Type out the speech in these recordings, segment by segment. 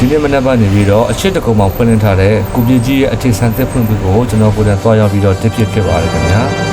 ဒီနေ့မနက်ပိုင်းနေပြီးတော့အချစ်တကုံမောင်ဖွင့်လှစ်ထားတဲ့ကိုပြည့်ကြီးရဲ့အထည်ဆန်းသက်ဖွင့်ပွဲကိုကျွန်တော်ကိုယ်တိုင်သွားရောက်ပြီးတော့တစ်ဖြစ်ဖြစ်ပါတယ်ခင်ဗျာ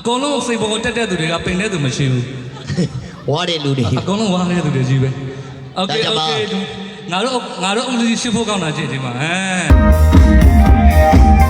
အကုန်လုံးစိတ်ပေါ်တက်တဲ့သူတွေကပင်တဲ့သူမရှိဘူး ဝါတဲ့လူတွေ အကုန်လုံးဝါတဲ့သူတွေကြီးပဲโอเค ဒါကြောင့် โอ ပါ เคငါတို့ငါတို့အုပ်စုရှိဖို့ကောင်းတာကြည့်ဒီမှာဟ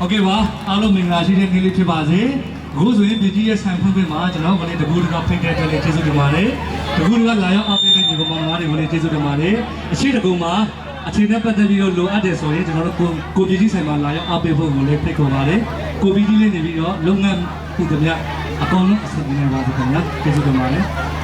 โอเคပါအားလုံးမင်္ဂလာရှိတဲ့နေ့လေးဖြစ်ပါစေအခုဆိုရင်ပြည်ကြီးရဲ့ဆန်ဖွင့်ခွင့်မှာကျွန်တော်ကလည်းတကူတကဖိတ်တဲ့အတွက်လည်းကျေးဇူးတင်ပါတယ်တကူတကလာရောက်အားပေးတဲ့ညီကောင်မောင်နှမတွေကိုလည်းကျေးဇူးတင်ပါတယ်အရှိတကူမှာအခြေနဲ့ပတ်သက်ပြီးတော့လိုအပ်တယ်ဆိုရင်ကျွန်တော်တို့ကိုကိုပြည်ကြီးဆိုင်မှာလာရောက်အားပေးဖို့ကိုလည်းဖိတ်ခေါ်ပါတယ်ကိုပြည်ကြီးလေးနေပြီးတော့လုပ်ငန်းဥဒ္ဒမြအကုန်လုံးအစီအစဉ်နဲ့ပါဒီခင်ဗျာကျေးဇူးတင်ပါတယ်